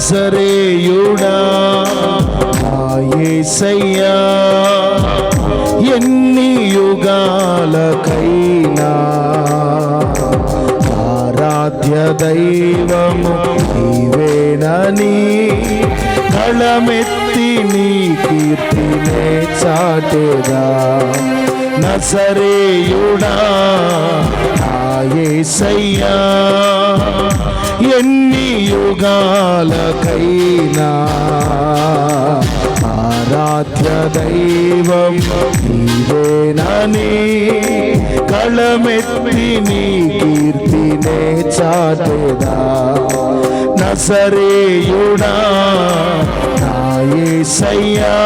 నజరేయుడా ఏసయ్యా ఎన్ని యుగాలకైనా ఆరాధ్య దైవము నీవేనని కళమెత్తి నీ కీర్తినే చాటేదా? నసరేయుడా ఏసయ్యా ఎన్ని యుగాలకైనా ఆరాధ్య దైవం నీవేనని కళమెత్తి నీ కీర్తినే చాటేదా నసరేయుడా నాయే సయ్యా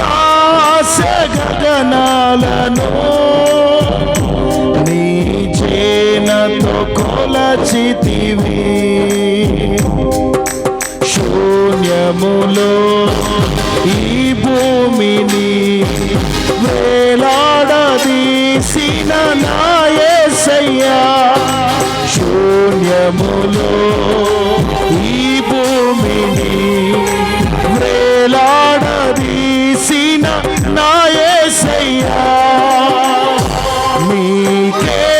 ఆకాశ గగనాలను నీ చేనతో కొలచితివి. శూన్యములో ఈ భూమిని వేలాడదీసిన నాయసయ్యా. శూన్యములో ఈ భూమిని వేలాడ నాయసయ్యా నీకే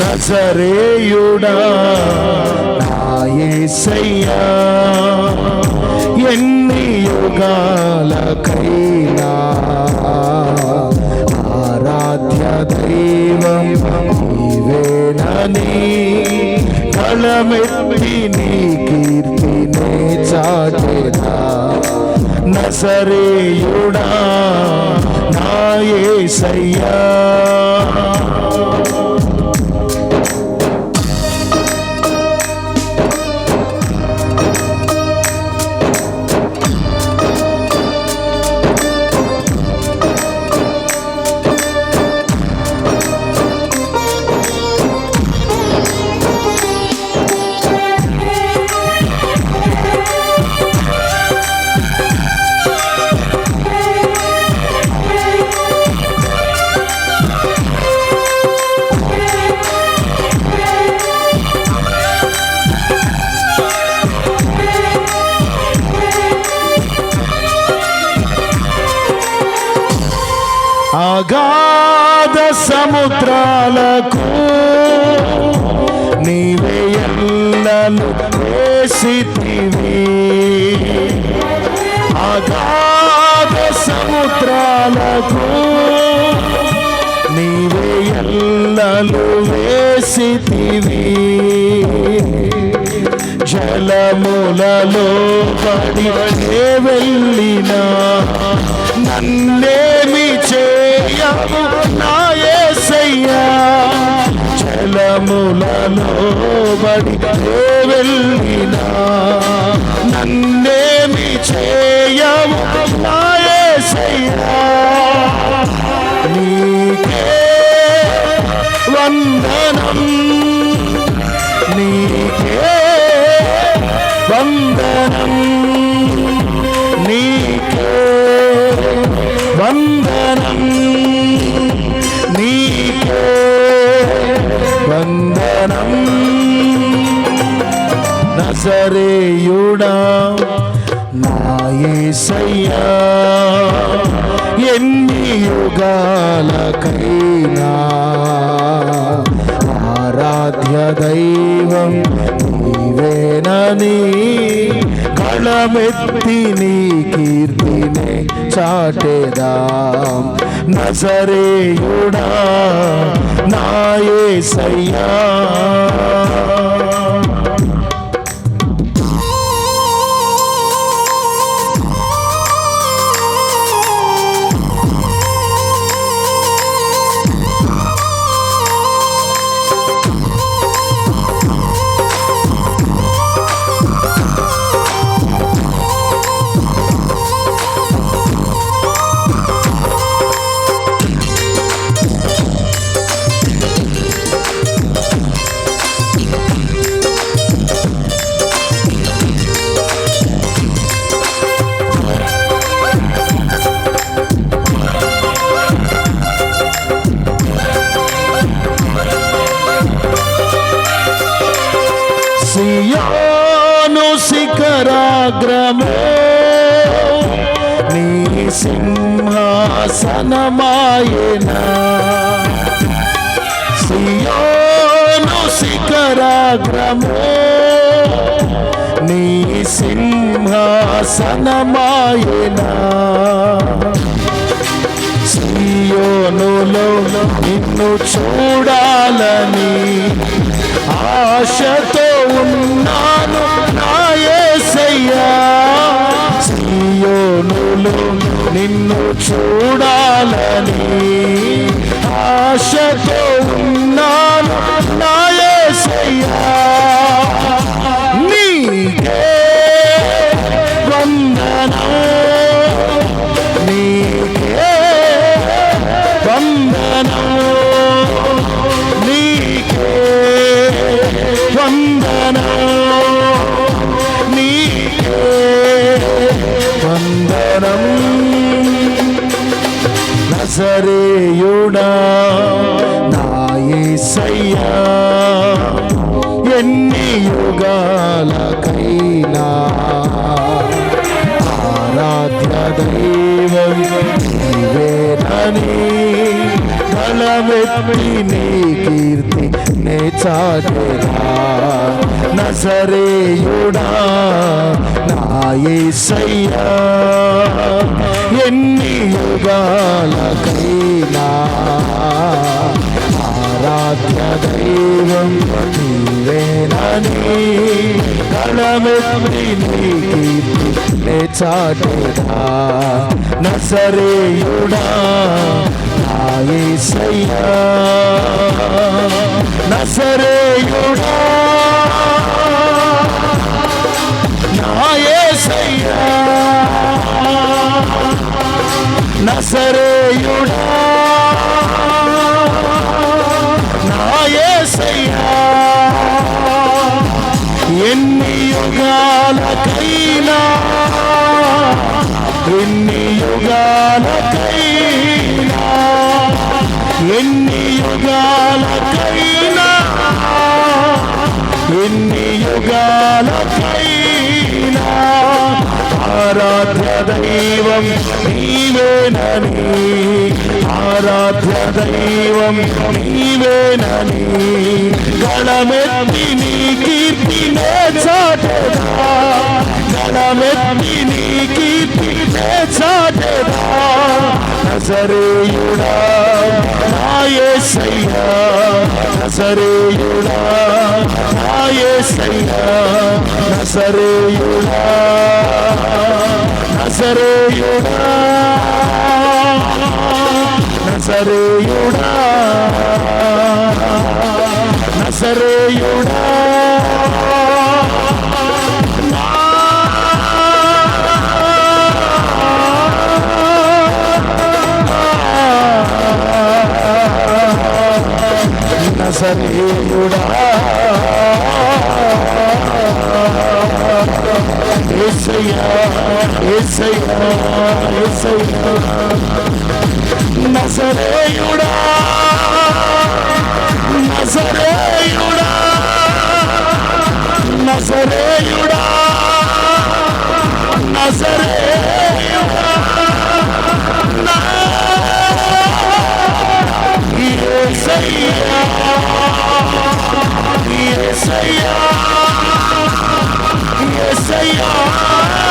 నజరేయుడా నాయసయ్యా ఎన్ని యుగాలకైనా ఆరాధ్య దైవం నీవేనని కళమెత్తి నీ కీర్తినే చాటేదా. నసరేయుడా నాయసయ్యా అగాధ సముద్రాలకు నీవే ఎల్లలు వేసితివి. అగాధ సముద్రాలకు నీవే ఎల్లలు వేసితివి. జలములలో పడి ఏ వెళ్ళినా నన్నేమి చే జలములలో పడి ఏ వెళ్ళినా నన్నేమి చేయము నాయసయ్యా. నీకే వందనం నీకే వందనం నీకే వందనం. నజరేయుడా నాయసయ్యా ఎన్ని యుగాలకైనా ఆరాధ్య దైవం నీవేనని కళమెత్తి నీ కీర్తినే చాటేదాం. నజరేయుడా నాయసయ్యా శిఖరాగ్రమో నీ సింహాసనమాయన. సియోను శిఖరాగ్రమో నీ సింహాసనమాయన. సియోనులో నిన్ను చూడాలని ఆశతో ఉన్నాను. సియోనులో నిన్ను చూడాలని ఆశతో ఉన్నాను. నాయసయ్యా గళమెత్తి నీ కీర్తి నే చాటేదా నజరేయుడా నాయసయ్యా ఎన్ని యుగాలకైనా ఆరాధ్య దైవం నీవేనని కళమెత్తి నీ కీర్తి నే చాటేదా నజరేయుడా నసరేయుడా నాయసయ్యా. నసరేయుడా నాయసయ్యా. ఎన్ని యుగాలకైనా ఎన్ని యుగాలకైనా ఎన్ని యుగాలకైనా ఎన్ని యుగాలకైనా ఆరాధ్య దైవం నీవేనని ఆరాధ్య దైవం నీవేనని గణమెత్తి నీ కీర్తినే చాటదా గణమెత్తి నీ కీర్తి చాటదా నజరేయుడా నాయసయ్యా నజరేయుడా నాయసయ్యా నజరేయుడా నజరేయుడా నజరేయుడా నజరేయుడా నజరేయుడా నసరేయుడా ఏసయ్యా ఏసయ్యా. నజరేయుడా. యేసయ్యా యేసయ్యా నజరేయుడా